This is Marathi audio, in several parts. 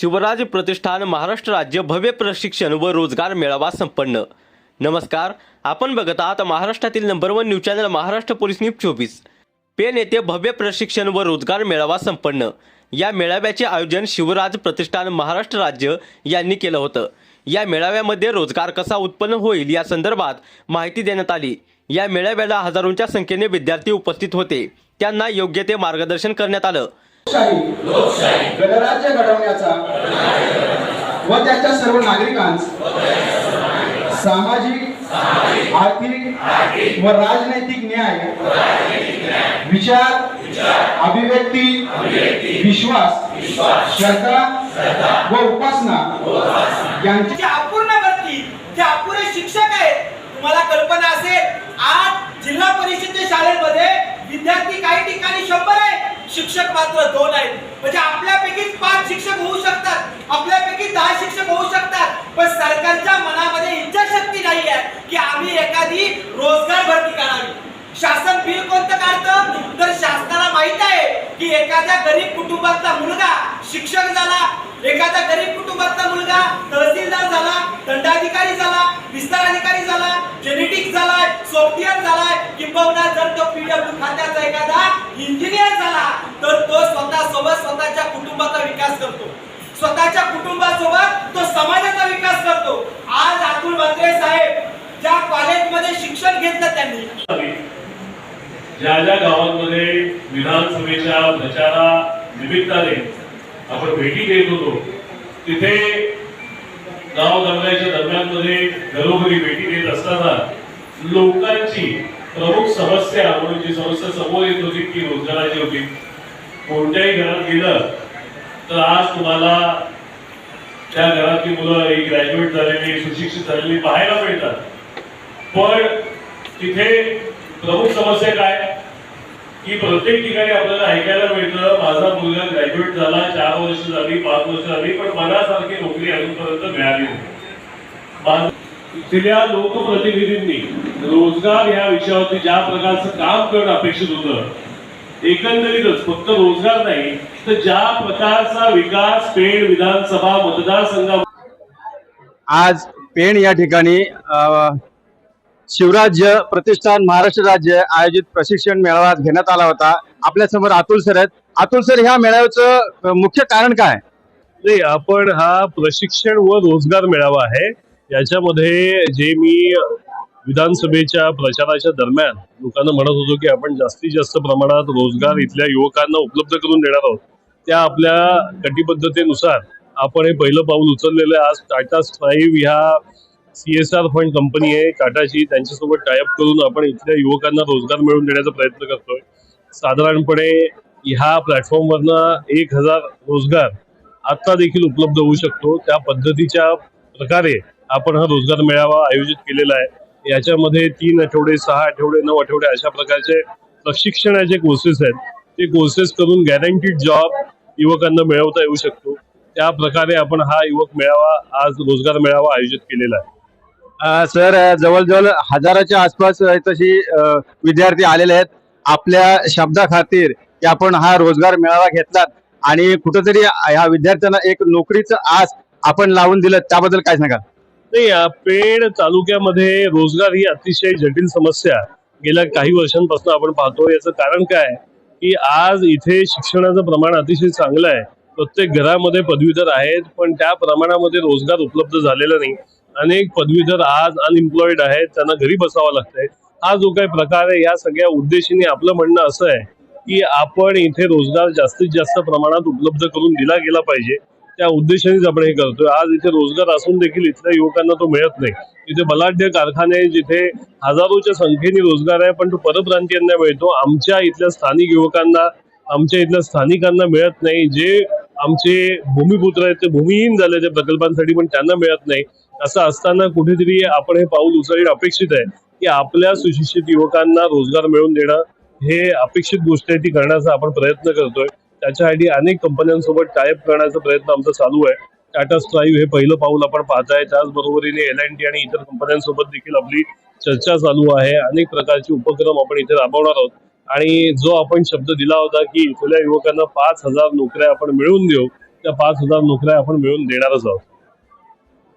शिवराज प्रतिष्ठान महाराष्ट्र राज्य भव्य प्रशिक्षण व रोजगार मेळावा संपन्न. नमस्कार आपण बघत आहात महाराष्ट्रातील number one news channel Maharashtra police news चोवीस. पेन येथे भव्य प्रशिक्षण व रोजगार मेळावा संपन्न. या मेळाव्याचे आयोजन शिवराज प्रतिष्ठान महाराष्ट्र राज्य यांनी केलं होतं. या मेळाव्यामध्ये रोजगार कसा उत्पन्न होईल या संदर्भात माहिती देण्यात आली. या मेळाव्याला हजारोंच्या संख्येने विद्यार्थी उपस्थित होते. त्यांना योग्य ते मार्गदर्शन करण्यात आलं. लोकशाही. गणराज्य घडवण्याचा व त्याच्या सर्व नागरिकांस सामाजिक आर्थिक व राजनैतिक न्याय विचार अभिव्यक्ती विश्वास श्रद्धा व उपासना यांची जे अपूर्ण भरती जे अपुरे शिक्षक आहेत तुम्हाला कल्पना असेल आज जिल्हा परिषदेच्या शाळेमध्ये विद्यार्थी काही ठिकाणी शंभर आहेत शिक्षक मात्र दोन आहेत. म्हणजे आपल्यापैकी पाच शिक्षक होऊ शकतात आपल्यापैकी दहा शिक्षक होऊ शकतात पण सरकारच्या मनामध्ये इच्छाशक्ती नाही आहे की आम्ही एखादी रोजगार भरती करावी. शासन बिल कोणतं काढतं? तर शासनाला माहीत आहे की एखाद्या गरीब कुटुंबातला मुलगा शिक्षक झाला एखादा गरीब कुटुंबातला मुलगा तहसीलदार झाला दंडाधिकारी झाला विस्तार अधिकारी झाला जेनेटिक्स झालाय सॉफ्टवेअर झालाय किंबहुना जर तो पीडब्ल्यू खात्याचा एखादा इंजिनियर झाला तर तो स्वतः सोबत स्वतःच्या कुटुंबाचा विकास करतो. स्वतःच्या कुटुंबासोबत तो समाजाचा विकास करतो. आज अतुल म्हात्रे साहेब ज्या कॉलेजमध्ये शिक्षण घेतलं त्यांनी. ज्या ज्या गावांमध्ये विधानसभेच्या प्रचारा निमित्ताने आपण भेटी देत होतो तिथे गाव दरम्यानच्या दरम्यानमध्ये घरोघरी भेटी देत असताना लोकांची प्रमुख समस्या म्हणून जी समस्या समोर येत होती ती रोजगाराची होती. कोणत्याही घरात गेलं तर आज तुम्हाला त्या घरातली मुलं एक ग्रॅज्युएट झालेली सुशिक्षित झालेली पाहायला मिळतात. पण तिथे प्रमुख समस्या काय? की प्रत्येक ठिकाणी आपल्याला ऐकायला मिळतं माझा मुलगा ग्रॅज्युएट झाला चार वर्ष झाली पाच वर्ष झाली पण मनासारखी नोकरी अजूनपर्यंत मिळाली होती तिथल्या लोकप्रतिनिधींनी रोजगार या विषयावरती ज्या प्रकारचं काम करणं अपेक्षित होतं एकंदरीतच फक्त रोजगार नाही तर ज्या प्रकारचा विकास पेण विधानसभा मतदारसंघा आज पेण या ठिकाणी शिवराज्य प्रतिष्ठान महाराष्ट्र राज्य आयोजित प्रशिक्षण मेळावा घेण्यात आला होता. आपल्यासमोर अतुल सर आहेत. अतुल सर ह्या मेळाव्याचं मुख्य कारण काय? नाही आपण हा प्रशिक्षण व रोजगार मेळावा आहे. याच्यामध्ये जे मी विधानसभेच्या प्रचाराच्या दरम्यान लोकांना म्हणत होतो की आपण जास्तीत जास्त प्रमाणात रोजगार इथल्या युवकांना उपलब्ध करून देणार आहोत. त्या आपल्या कटिबद्धतेनुसार आपण हे पहिलं पाऊल उचललेलं आहे. आज टाटा स्ट्राईव्ह ह्या C S R fund company आहे. टाटाची त्यांच्यासोबत टायअप करून आपण इथल्या युवकांना रोजगार मिळवून देण्याचा प्रयत्न करतोय. साधारणपणे ह्या प्लॅटफॉर्मवरनं एक हजार रोजगार आत्ता देखील उपलब्ध होऊ शकतो. त्या पद्धतीच्या प्रकारे आपण हा रोजगार मेळावा आयोजित केलेला आहे. याच्यामध्ये तीन आठवडे सहा आठवडे नऊ आठवडे अशा प्रकारचे प्रशिक्षणाचे कोर्सेस आहेत. ते कोर्सेस करून गॅरंटीड जॉब युवकांना मिळवता येऊ शकतो. त्या प्रकारे आपण हा युवक मेळावा आज रोजगार मेळावा आयोजित केलेला आहे. सर जवळजवळ हजाराच्या आसपास तशी विद्यार्थी आलेले आहेत. आपल्या शब्दाखातीर की आपण हा रोजगार मेळावा घेतलात आणि कुठंतरी ह्या विद्यार्थ्यांना एक नोकरीचं आस आपण लावून दिलं त्याबद्दल काय सांगाल? नाही या पेण तालुक्यामध्ये रोजगार ही अतिशय जटिल समस्या गेल्या काही वर्षांपासून आपण पाहतो याचं कारण काय की आज इथे शिक्षणाचं प्रमाण अतिशय चांगलं आहे. प्रत्येक घरामध्ये पदवीधर आहेत पण त्या प्रमाणामध्ये रोजगार उपलब्ध झालेला नाही. अनेक पदवीधर आज अनएम्प्लॉईड आहेत त्यांना घरी बसावं लागतंय. हा जो काही प्रकार आहे या सगळ्या उद्देशाने आपलं म्हणणं असं आहे की आपण इथे रोजगार जास्तीत जास्त प्रमाणात उपलब्ध करून दिला गेला पाहिजे. त्या उद्देशानेच आपण हे करतोय. आज इथे रोजगार असून देखील इथल्या युवकांना तो मिळत नाही. इथे बलाढ्य कारखाने जिथे हजारोच्या संख्येने रोजगार आहे पण तो परप्रांतीयांना मिळतो. आमच्या इथल्या स्थानिक युवकांना आमच्या इथल्या स्थानिकांना मिळत नाही. जे आमचे भूमिपुत्र आहेत ते भूमिहीन झाले त्या प्रकल्पांसाठी पण त्यांना मिळत नाही. असं असताना कुठेतरी आपण हे पाऊल उचलणे अपेक्षित आहे की आपल्या सुशिक्षित युवकांना रोजगार मिळवून देणं हे अपेक्षित गोष्ट आहे ती करण्याचा आपण प्रयत्न करतोय. त्याच्यासाठी अनेक कंपन्यांसोबत टायअप करण्याचा प्रयत्न आमचा चालू आहे. टाटा स्ट्राईव्ह हे पहिलं पाऊल आपण पाहताय. त्याचबरोबरीने एल अँड टी आणि इतर कंपन्यांसोबत देखील आपली चर्चा चालू आहे. अनेक प्रकारचे उपक्रम आपण इथे राबवणार आहोत. आणि जो आपण शब्द दिला होता की इथल्या युवकांना पाच हजार नोकऱ्या आपण मिळवून देऊ त्या पाच हजार नोकऱ्या आपण मिळवून देणारच आहोत.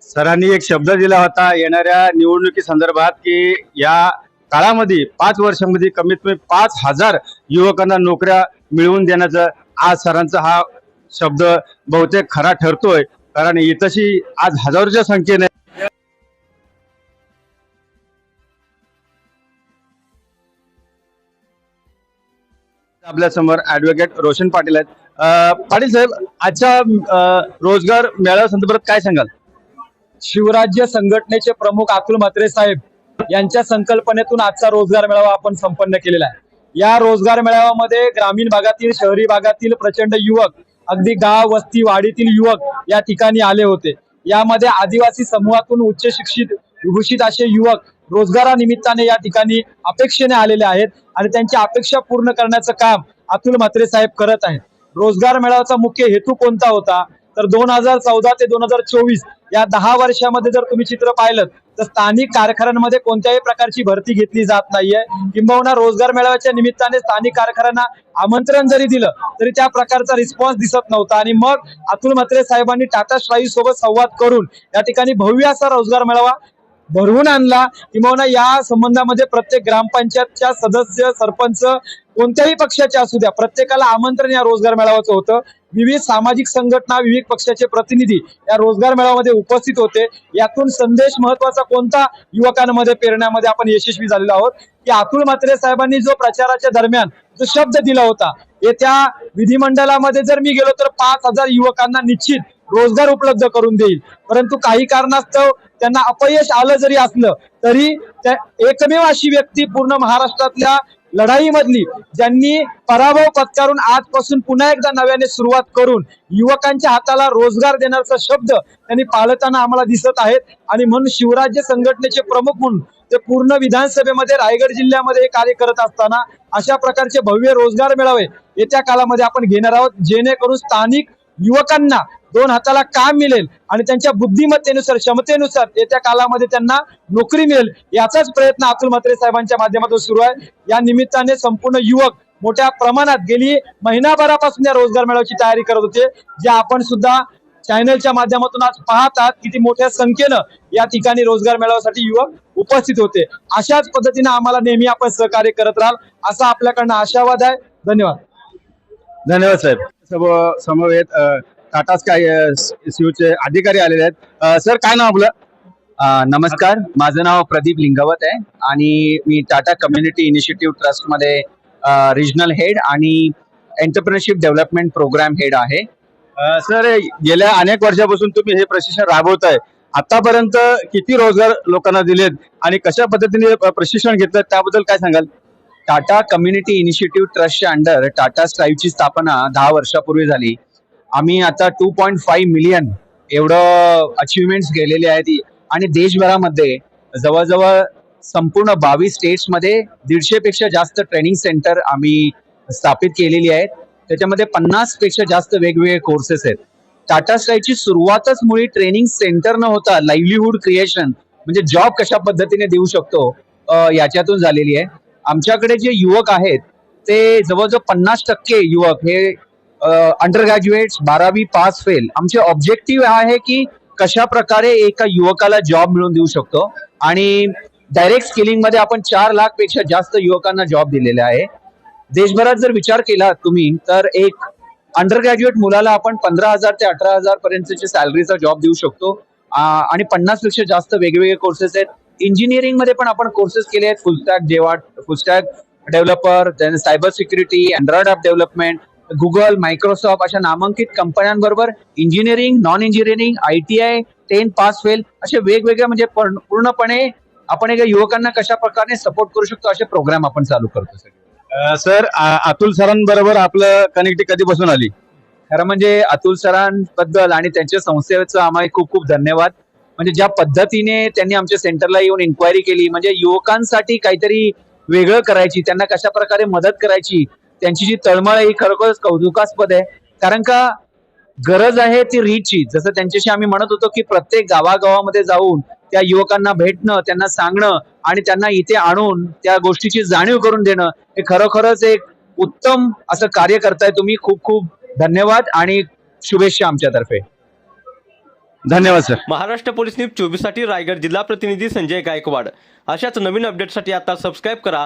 सरांनी एक शब्द दिला होता येणाऱ्या निवडणुकी संदर्भात की या काळामध्ये पाच वर्षामध्ये कमीत कमी पाच हजार युवकांना नोकऱ्या मिळवून देण्याचं आज सरांचा हा शब्द बहुतेक खरा ठरतोय कारण इथशी आज हजारोच्या संख्येने आपल्यासमोर ऍडव्होकेट रोशन पाटील आहेत. पाटील साहेब आजच्या रोजगार मेळाव्या संदर्भात काय सांगाल? शिवराज्य संघटनेचे प्रमुख अतुल म्हात्रे साहेब यांच्या संकल्पनेतून आजचा रोजगार मेळावा आपण संपन्न केलेला आहे. या रोजगार मेळाव्यामध्ये ग्रामीण भागातील शहरी भागातील प्रचंड युवक अगदी गाव वस्ती वाडीतील युवक या ठिकाणी आले होते. यामध्ये आदिवासी समूहातून उच्च शिक्षित विभूषित असे युवक रोजगारानिमित्ताने या ठिकाणी अपेक्षेने आलेले आहेत आणि त्यांची अपेक्षा पूर्ण करण्याचं काम अतुल म्हात्रे साहेब करत आहेत. रोजगार मेळाव्याचा मुख्य हेतू कोणता होता? तर दोन हजार चौदा ते दोन हजार चोवीस या दहा वर्षामध्ये जर तुम्ही चित्र पाहिलं तर स्थानिक कारखान्यांमध्ये कोणत्याही प्रकारची भरती घेतली जात नाहीये. किंबहुना रोजगार मेळाव्याच्या निमित्ताने स्थानिक कारखान्यांना आमंत्रण जरी दिलं तरी त्या प्रकारचा रिस्पॉन्स दिसत नव्हता. आणि मग अतुल म्हात्रे साहेबांनी टाटा स्ट्राई सोबत संवाद करून या ठिकाणी भव्य असा रोजगार मेळावा भरवून आणला. किंवा या संबंधामध्ये प्रत्येक ग्रामपंचायतच्या सदस्य सरपंच कोणत्याही पक्षाचे असू द्या प्रत्येकाला आमंत्रण या रोजगार मेळाव्याचं होतं. विविध सामाजिक संघटना विविध पक्षाचे प्रतिनिधी या रोजगार मेळाव्यामध्ये उपस्थित होते. यातून संदेश महत्त्वाचा कोणता? युवकांमध्ये पेरण्यामध्ये आपण यशस्वी झालेलो आहोत. की अतुल म्हात्रे साहेबांनी जो प्रचाराच्या दरम्यान जो शब्द दिला होता येत्या विधिमंडळामध्ये जर मी गेलो तर पाच हजार युवकांना निश्चित रोजगार उपलब्ध करून देईल. परंतु काही कारणास्तव त्यांना अपयश आलं जरी असलं तरी त्या एकमेव अशी व्यक्ती पूर्ण महाराष्ट्रातल्या लढाईमधली ज्यांनी पराभव पत्करून आजपासून पुन्हा एकदा नव्याने सुरुवात करून युवकांच्या हाताला रोजगार देण्याचा शब्द त्यांनी पाळताना आम्हाला दिसत आहेत. आणि म्हणून शिवराज्य संघटनेचे प्रमुख म्हणून ते पूर्ण विधानसभेमध्ये रायगड जिल्ह्यामध्ये हे कार्य करत असताना अशा प्रकारचे भव्य रोजगार मिळावे येत्या काळामध्ये आपण घेणार आहोत. जेणेकरून स्थानिक युवकांना दोन हाताला काम मिळेल आणि त्यांच्या बुद्धिमत्तेनुसार क्षमतेनुसार येत्या काळामध्ये त्यांना नोकरी मिळेल. याचाच प्रयत्न अतुल म्हात्रे साहेबांच्या माध्यमातून सुरू आहे. या निमित्ताने संपूर्ण युवक मोठ्या प्रमाणात गेली. महिनाभरापासून या रोजगार मेळाव्याची तयारी करत होते. जे आपण सुद्धा चॅनलच्या माध्यमातून आज पाहतात किती मोठ्या संख्येनं या ठिकाणी रोजगार मेळाव्यासाठी युवक उपस्थित होते. अशाच पद्धतीने आम्हाला नेहमी आपण सहकार्य करत राहाल असा आपल्याकडनं आशावाद आहे. धन्यवाद. धन्यवाद साहेब. समो- समवेत टाटा स्काय सीओचे अधिकारी आलेले आहेत. सर काय नाव आपलं? नमस्कार. माझं नाव प्रदीप लिंगावत आहे आणि मी टाटा कम्युनिटी इनिशिएटिव्ह ट्रस्टमध्ये रिजनल हेड आणि एंटरप्रिनरशिप डेव्हलपमेंट प्रोग्राम हेड आहे. सर गेल्या अनेक वर्षापासून तुम्ही हे प्रशिक्षण राबवताय. आतापर्यंत किती रोजगार लोकांना दिलेत आणि कशा पद्धतीने प्रशिक्षण घेतलं त्याबद्दल काय सांगाल? टाटा कम्युनिटी इनिशिएटिव्ह ट्रस्टच्या अंडर टाटा स्ट्राईव्हची स्थापना दहा वर्षापूर्वी झाली. आम्ही आता टू पॉईंट फाईव्ह मिलियन एवढं अचिव्हमेंट्स गेलेले आहेत. आणि देशभरामध्ये जवळजवळ संपूर्ण बावीस स्टेट्समध्ये दीडशेपेक्षा जास्त ट्रेनिंग सेंटर आम्ही स्थापित केलेली आहेत. त्याच्यामध्ये पन्नासपेक्षा जास्त वेगवेगळे कोर्सेस आहेत. टाटा स्कायची सुरुवातच मुळी ट्रेनिंग सेंटर न होता लाईव्हलीहूड क्रिएशन म्हणजे जॉब कशा पद्धतीने देऊ शकतो याच्यातून झालेली आहे. आमच्याकडे जे युवक आहेत ते जवळजवळ पन्नास टक्के युवक हे अंडर ग्रॅज्युएट बारावी पास फेल आमचे ऑब्जेक्टिव्ह आहे की कशा प्रकारे एका युवकाला जॉब मिळवून देऊ शकतो. आणि डायरेक्ट स्किलिंगमध्ये आपण चार लाखपेक्षा जास्त युवकांना जॉब दिलेले आहे. देशभरात जर विचार केला तुम्ही तर एक अंडर ग्रॅज्युएट मुलाला आपण पंधरा हजार ते अठरा हजार पर्यंतचे सॅलरीचा जॉब देऊ शकतो. आणि पन्नासपेक्षा जास्त वेगवेगळे कोर्सेस आहेत. इंजिनिअरिंगमध्ये पण आपण कोर्सेस केले आहेत. फुलस्टॅक जेव्हा full stack developer cyber security android app development Google Microsoft अशा नामांकित कंपन्यांबरोबर engineering non engineering I T I ten pass fail असे वेगवेगळे म्हणजे पूर्ण- पूर्णपणे आपण एका युवकांना कशा प्रकारे सपोर्ट करू शकतो असे प्रोग्राम आपण चालू करतो सर आ- अतुल सरांबरोबर आपलं कनेक्टिव्ह कधीपासून आली? खरं म्हणजे अतुल सरांबद्दल आणि त्यांच्या संस्थेचं आम्हाला खूप खूप धन्यवाद. म्हणजे ज्या पद्धतीने त्यांनी आमच्या सेंटरला येऊन इन्क्वायरी केली म्हणजे युवकांसाठी काहीतरी वेगळं करायची त्यांना कशा प्रकारे मदत करायची त्यांची जी तळमळ आहे ही खरोखरच कौतुकास्पद आहे. कारण का गरज आहे ती रीचची जसं त्यांच्याशी आम्ही म्हणत होतो की प्रत्येक गावागावामध्ये जाऊन त्या युवकांना भेटणं त्यांना सांगणं आणि त्यांना इथे आणून त्या गोष्टीची जाणीव करून देणं हे खरोखरच एक उत्तम असं कार्य करताय तुम्ही. खूप खूप धन्यवाद आणि शुभेच्छा आमच्यातर्फे. धन्यवाद सर. महाराष्ट्र पोलीस न्यूज चोवीससाठी रायगड जिल्हा प्रतिनिधी संजय गायकवाड. अशाच नवीन अपडेटसाठी आता सबस्क्राईब करा.